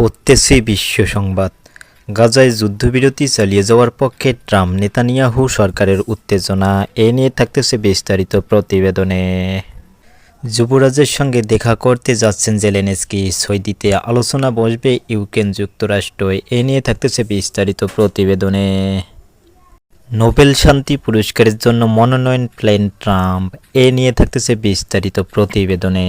পড়তেছে বিশ্ব সংবাদ। গাজায় যুদ্ধবিরতি চালিয়ে যাওয়ার পক্ষে ট্রাম্প নেতানিয়াহু সরকারের উত্তেজনা, এ নিয়ে থাকতেছে বিস্তারিত প্রতিবেদনে। যুবরাজের সঙ্গে দেখা করতে যাচ্ছেন জেলেনস্কি। সৌদিতে আলোচনা বসবে ইউক্রেন যুক্তরাষ্ট্র, এ নিয়ে থাকতেছে বিস্তারিত প্রতিবেদনে। নোবেল শান্তি পুরস্কারের জন্য মনোনয়ন প্লেন ট্রাম্প, এ নিয়ে থাকতেছে বিস্তারিত প্রতিবেদনে।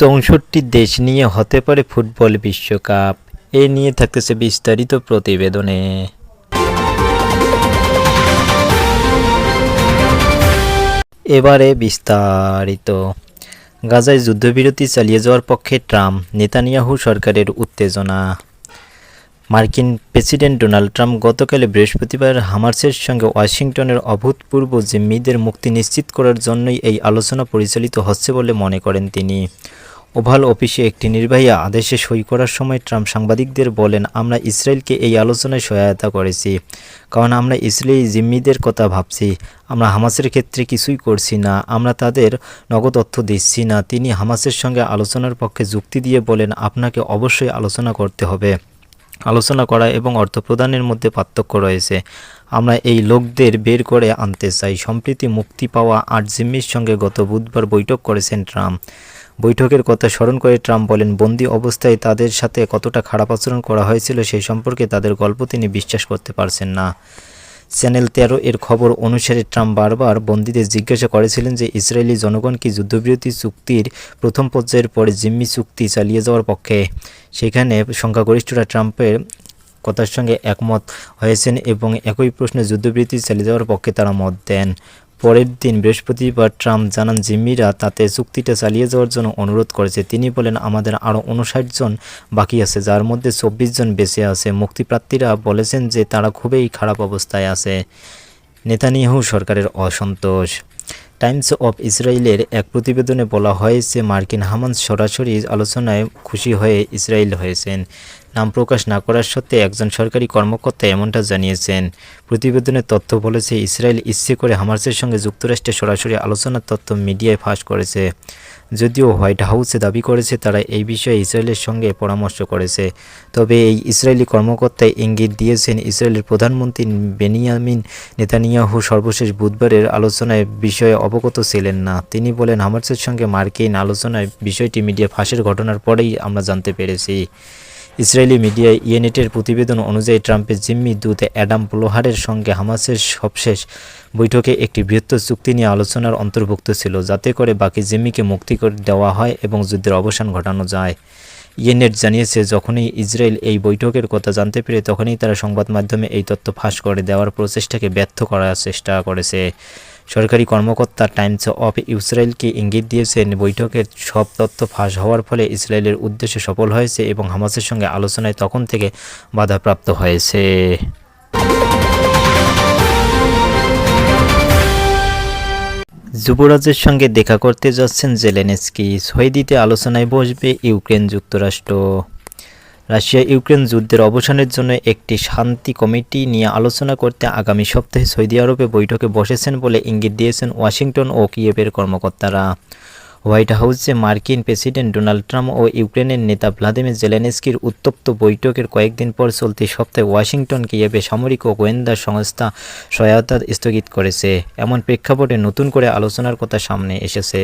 চৌষট্টি দেশ নিয়ে হতে পারে ফুটবল বিশ্বকাপ। এ নিয়ে থাকতেছে বিস্তারিত প্রতিবেদনে। এবারে বিস্তারিত। গাজায় যুদ্ধবিরতি চালিয়ে যাওয়ার পক্ষে ট্রাম্প, নেতানিয়াহু সরকারের উত্তেজনা। মার্কিন প্রেসিডেন্ট ডোনাল্ড ট্রাম্প গতকালে বৃহস্পতিবার হামার্সের সঙ্গে ওয়াশিংটনের অভূতপূর্ব জিম্মিদের মুক্তি নিশ্চিত করার জন্যই এই আলোচনা পরিচালিত হচ্ছে বলে মনে করেন তিনি। ওভাল অফিসে একটি নির্বাহী আদেশে সই করার সময় ট্রাম্প সাংবাদিকদের বলেন, আমরা ইসরায়েলকে এই আলোচনায় সহায়তা করেছি, কারণ আমরা ইসরায়েলি জিম্মিদের কথা ভাবছি। আমরা হামাসের ক্ষেত্রে কিছুই করছি না, আমরা তাদের নগদ অর্থ দিচ্ছি না। তিনি হামাসের সঙ্গে আলোচনার পক্ষে যুক্তি দিয়ে বলেন, আপনাকে অবশ্যই আলোচনা করতে হবে। আলোচনা করা এবং অর্থ প্রদানের মধ্যে পার্থক্য রয়েছে। আমরা এই লোকদের বের করে আনতে চাই। সম্প্রতি মুক্তি পাওয়া আট জিম্মির সঙ্গে গত বুধবার বৈঠক করেছেন ট্রাম্প। বৈঠকের কথা স্মরণ করে ট্রাম্প বলেন, বন্দি অবস্থায় তাদের সাথে কতটা খারাপ আচরণ করা হয়েছিল সেই সম্পর্কে তাদের গল্প তিনি বিশ্বাস করতে পারছেন না। চ্যানেল তেরো এর খবর অনুসারে ট্রাম্প বারবার বন্দীদের জিজ্ঞাসা করেছিলেন যে, ইসরায়েলি জনগণ কি যুদ্ধবিরতি চুক্তির প্রথম পর্যায়ের পরে জিম্মি চুক্তি চালিয়ে যাওয়ার পক্ষে? সেখানে সংখ্যাগরিষ্ঠরা ট্রাম্পের কথার সঙ্গে একমত হয়েছেন এবং একই প্রশ্নে যুদ্ধবিরতি চালিয়ে যাওয়ার পক্ষে তারা মত দেন। পরের দিন বৃহস্পতিবার ট্রাম্প জানান জিম্মিরা তাতে চুক্তিটা চালিয়ে যাওয়ার জন্য অনুরোধ করেছে। তিনি বলেন, আমাদের আরও উনষাট জন বাকি আছে, যার মধ্যে চব্বিশ জন বেঁচে আছে। মুক্তিপ্রার্থীরা বলেছেন যে তারা খুবই খারাপ অবস্থায় আছে। নেতানিয়াহু সরকারের অসন্তোষ। টাইমস অফ ইসরায়েলের এক প্রতিবেদনে বলা হয়েছে মার্কিন হামান্স সরাসরি আলোচনায় খুশি হয়ে ইসরায়েল হয়েছেন। নাম প্রকাশ না করার সত্ত্বে একজন সরকারি কর্মকর্তা এমনটা জানিয়েছেন। প্রতিবেদনের তথ্য বলেছে, ইসরায়েল ইচ্ছে করে হামাসের সঙ্গে যুক্তরাষ্ট্রে সরাসরি আলোচনার তথ্য মিডিয়ায় ফাঁস করেছে। যদিও হোয়াইট হাউসে দাবি করেছে তারা এই বিষয়ে ইসরায়েলের সঙ্গে পরামর্শ করেছে। তবে এই ইসরায়েলি কর্মকর্তায় ইঙ্গিত দিয়েছেন ইসরায়েলের প্রধানমন্ত্রী বেনিয়ামিন নেতানিয়াহু সর্বশেষ বুধবারের আলোচনায় বিষয়ে অবগত ছিলেন না। তিনি বলেন হামার্সের সঙ্গে মার্কিন আলোচনায় বিষয়টি মিডিয়া ফাঁসের ঘটনার পরেই আমরা জানতে পেরেছি। ইসরায়েলি মিডিয়ায় ইয়েনেটের প্রতিবেদন অনুযায়ী, ট্রাম্পের জিম্মি দূত অ্যাডাম ব্লোহারের সঙ্গে হামাসের সবশেষ বৈঠকে একটি বৃহত্তর চুক্তি নিয়ে আলোচনার অন্তর্ভুক্ত ছিল, যাতে করে বাকি জিম্মিকে মুক্তি করে দেওয়া হয় এবং যুদ্ধের অবসান ঘটানো যায়। ইয়েনেট জানিয়েছে, যখনই ইসরায়েল এই বৈঠকের কথা জানতে পেরে তখনই তারা সংবাদ মাধ্যমে এই তথ্য ফাঁস করে দেওয়ার প্রচেষ্টাকে ব্যর্থ করার চেষ্টা করেছে। সরকারি কর্মকর্তা টাইমস অফ ইসরায়েলকে ইঙ্গিত দিয়েছেন বৈঠকের সব তথ্য ফাঁস হওয়ার ফলে ইসরায়েলের উদ্দেশ্য সফল হয়েছে এবং হামাসের সঙ্গে আলোচনায় তখন থেকে বাধাপ্রাপ্ত হয়েছে। যুবরাজের সঙ্গে দেখা করতে যাচ্ছেন জেলেনস্কি। সৌদিতে আলোচনায় বসবে ইউক্রেন যুক্তরাষ্ট্র। রাশিয়া ইউক্রেন যুদ্ধের অবসানের জন্য একটি শান্তি কমিটি নিয়ে আলোচনা করতে আগামী সপ্তাহে সৌদি আরবে বৈঠকে বসেছেন বলে ইঙ্গিত দিয়েছেন ওয়াশিংটন ও কিয়েভের কর্মকর্তারা। হোয়াইট হাউসে মার্কিন প্রেসিডেন্ট ডোনাল্ড ট্রাম্প ও ইউক্রেনের নেতা ভ্লাদিমির জেলেনস্কির উত্তপ্ত বৈঠকের কয়েকদিন পর চলতি সপ্তাহে ওয়াশিংটন, কিয়েভে সামরিক ও গোয়েন্দা সংস্থা সহায়তা স্থগিত করেছে। এমন প্রেক্ষাপটে নতুন করে আলোচনার কথা সামনে এসেছে।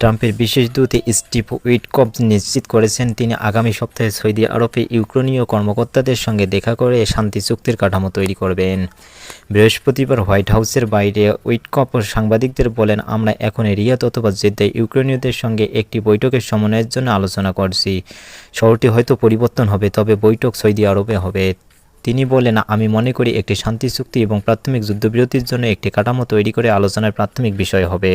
ট্রাম্পের বিশেষ দূত স্টিভ উইটকপ নিশ্চিত করেছেন, তিনি আগামী সপ্তাহে সৌদি আরবে ইউক্রেনীয় কর্মকর্তাদের সঙ্গে দেখা করে শান্তি চুক্তির কাঠামো তৈরি করবেন। বৃহস্পতিবার হোয়াইট হাউসের বাইরে উইটকপ সাংবাদিকদের বলেন, আমরা এখন রিয়াদ অথবা জেদ্দায় ইউক্রেনীয়দের সঙ্গে একটি বৈঠকের সমন্বয়ের জন্য আলোচনা করছি। শহরটি হয়তো পরিবর্তন হবে, তবে বৈঠক সৌদি আরবে হবে। তিনি বলেন, আমি মনে করি একটি শান্তি চুক্তি এবং প্রাথমিক যুদ্ধবিরতির জন্য একটি কাঠামো তৈরি করে আলোচনার প্রাথমিক বিষয় হবে।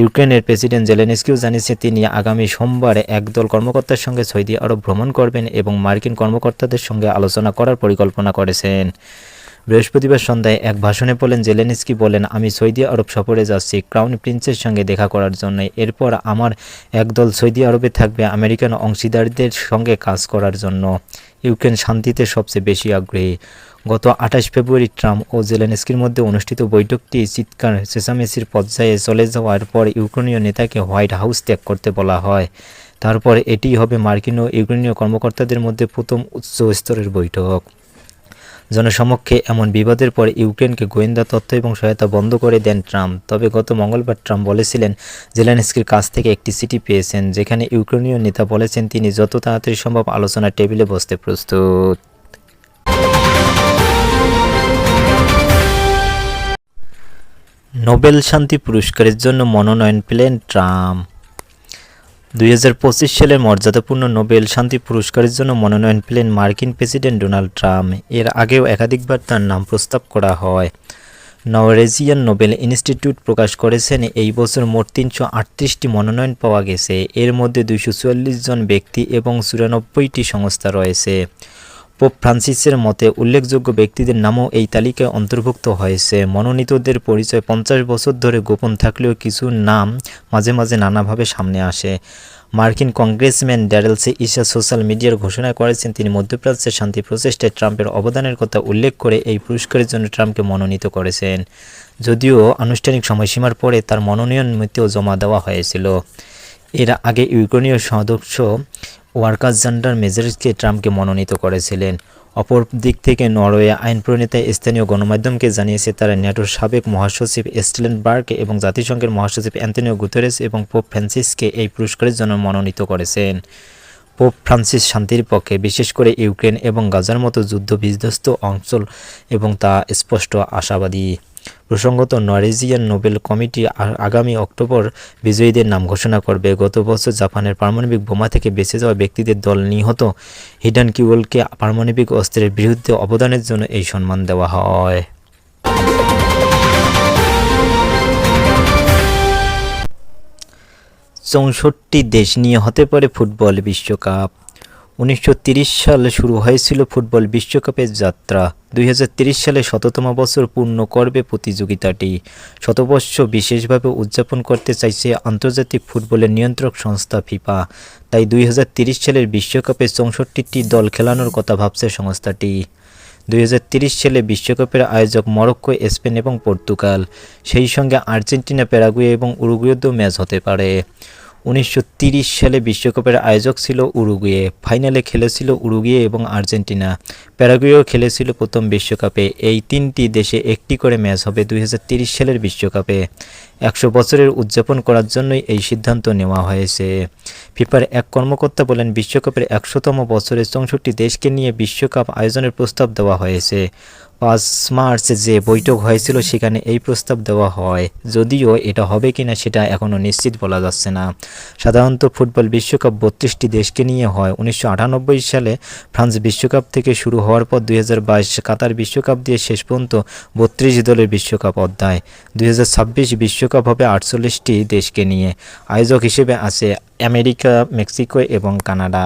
ইউক্রেনের প্রেসিডেন্ট জেলেনস্কিও জানিয়েছে তিনি আগামী সোমবার একদল কর্মকর্তার সঙ্গে সৌদি আরব ভ্রমণ করবেন এবং মার্কিন কর্মকর্তাদের সঙ্গে আলোচনা করার পরিকল্পনা করেছেন। বৃহস্পতিবার সন্ধ্যায় এক ভাষণে বলেন, জেলেনস্কি বলেন, আমি সৌদি আরব সফরে যাচ্ছি। ক্রাউন প্রিন্সের সঙ্গে দেখা করার জন্য এরপর আমার একদল সৌদি আরবে থাকবে আমেরিকান অংশীদারদের সঙ্গে কাজ করার জন্য। ইউক্রেন শান্তিতে সবচেয়ে বেশি আগ্রহী। গত আঠাশ ফেব্রুয়ারি ট্রাম্প ও জেলেনস্কির মধ্যে অনুষ্ঠিত বৈঠকটি চিৎকার চেঁচামেচির পর্যায়ে চলে যাওয়ার পর ইউক্রেনীয় নেতাকে হোয়াইট হাউস ত্যাগ করতে বলা হয়। তারপর এটিই হবে মার্কিন ও ইউক্রেনীয় কর্মকর্তাদের মধ্যে প্রথম উচ্চ স্তরের বৈঠক। জনসমক্ষে এমন বিবাদের পর ইউক্রেনকে গোয়েন্দা তথ্য এবং সহায়তা বন্ধ করে দেন ট্রাম্প। তবে গত মঙ্গলবার ট্রাম্প বলেছিলেন, জেলেনস্কির কাছ থেকে একটি চিঠি পেয়েছেন, যেখানে ইউক্রেনীয় নেতা বলেছেন তিনি যত তাড়াতাড়ি সম্ভব আলোচনার টেবিলে বসতে প্রস্তুত। নোবেল শান্তি পুরস্কারের জন্য মনোনয়ন পেলেন ট্রাম্প। দুই সালের মর্যাদাপূর্ণ নোবেল শান্তি পুরস্কারের জন্য মনোনয়ন পেলেন মার্কিন প্রেসিডেন্ট ডোনাল্ড ট্রাম্প। এর আগেও একাধিকবার তার নাম প্রস্তাব করা হয়। নরওয়েজিয়ান নোবেল ইনস্টিটিউট প্রকাশ করেছেন, এই বছর মোট তিনশো আটত্রিশটি মনোনয়ন পাওয়া গেছে। এর মধ্যে দুইশো চুয়াল্লিশ জন ব্যক্তি এবং চুরানব্বইটি সংস্থা রয়েছে। পোপ ফ্রান্সিসের মতে, উল্লেখযোগ্য ব্যক্তিদের নামও এই তালিকায় অন্তর্ভুক্ত হয়েছে। মনোনীতদের পরিচয় পঞ্চাশ বছর ধরে গোপন থাকলেও কিছু নাম মাঝে মাঝে নানাভাবে সামনে আসে। মার্কিন কংগ্রেসম্যান ড্যারেলসে ইসা সোশ্যাল মিডিয়ার ঘোষণা করেছেন, তিনি মধ্যপ্রাচ্যের শান্তি প্রচেষ্টায় ট্রাম্পের অবদানের কথা উল্লেখ করে এই পুরস্কারের জন্য ট্রাম্পকে মনোনীত করেছেন। যদিও আনুষ্ঠানিক সময়সীমার পরে তার মনোনয়ন মৃত্যু জমা দেওয়া হয়েছিল। এর আগে ইউক্রেনীয় সদস্য ওয়ার্কার জান্ডার মেজরকে ট্রাম্পকে মনোনীত করেছিলেন। অপর দিক থেকে নরওয়ে আইন প্রণেতা স্থানীয় গণমাধ্যমকে জানিয়েছে, তারা ন্যাটোর সাবেক মহাসচিব স্টেলেনবার্গ এবং জাতিসংঘের মহাসচিব অ্যান্টনিও গুতেরেস এবং পোপ ফ্রান্সিসকে এই পুরস্কারের জন্য মনোনীত করেছেন। পোপ ফ্রান্সিস শান্তির পক্ষে, বিশেষ করে ইউক্রেন এবং গাজার মতো যুদ্ধ বিধ্বস্ত অঞ্চল এবং তা স্পষ্ট আশাবাদী। প্রসঙ্গত নরেজিয়ান নোবেল কমিটি আগামী অক্টোবর বিজয়ীদের নাম ঘোষণা করবে। গত বছর জাপানের পারমাণবিক বোমা থেকে বেঁচে যাওয়া ব্যক্তিদের দল নিহত। হিডান কিউলকে পারমাণবিক অস্ত্রের বিরুদ্ধে অবদানের জন্য এই সম্মান দেওয়া হয়। চৌষট্টি দেশ নিয়ে হতে পারে ফুটবল বিশ্বকাপ। উনিশশো সালে শুরু হয়েছিল ফুটবল বিশ্বকাপের যাত্রা। দুই সালে শততম বছর পূর্ণ করবে প্রতিযোগিতাটি। শতবর্ষ বিশেষভাবে উদযাপন করতে চাইছে আন্তর্জাতিক ফুটবলের নিয়ন্ত্রক সংস্থা ফিফা। তাই দুই সালের বিশ্বকাপে চৌষট্টিটি দল খেলানোর কথা ভাবছে সংস্থাটি। দুই সালে বিশ্বকাপের আয়োজক মরক্কো, স্পেন এবং পর্তুগাল। সেই সঙ্গে আর্জেন্টিনা, প্যারাগুয়ে এবং উরুগুয়েতেও ম্যাচ হতে পারে। উনিশশো সালে বিশ্বকাপের আয়োজক ছিল উরুগুয়ে। ফাইনালে খেলেছিল উরুগুয়ে এবং আর্জেন্টিনা। প্যারাগুয়েও খেলেছিল প্রথম বিশ্বকাপে। এই তিনটি দেশে একটি করে ম্যাচ হবে দুই সালের বিশ্বকাপে। একশো বছরের উদযাপন করার জন্যই এই সিদ্ধান্ত নেওয়া হয়েছে। ফিফার এক কর্মকর্তা বলেন, বিশ্বকাপের একশোতম বছরে চৌষট্টি দেশকে নিয়ে বিশ্বকাপ আয়োজনের প্রস্তাব দেওয়া হয়েছে। পাঁচ মার্চ যে বৈঠক হয়েছিল, সেখানে এই প্রস্তাব দেওয়া হয়। যদিও এটা হবে কিনা সেটা এখনও নিশ্চিত বলা যাচ্ছে না। সাধারণত ফুটবল বিশ্বকাপ বত্রিশটি দেশকে নিয়ে হয়। উনিশশো আটানব্বই সালে ফ্রান্স বিশ্বকাপ থেকে শুরু হওয়ার পর দুই হাজার বাইশ কাতার বিশ্বকাপ দিয়ে শেষ পর্যন্ত বত্রিশ দলের বিশ্বকাপ অধ্যায়। দুই বিশ্বকাপ হবে আটচল্লিশটি দেশকে নিয়ে আয়োজক হিসেবে আছে আমেরিকা মেক্সিকো এবং কানাডা।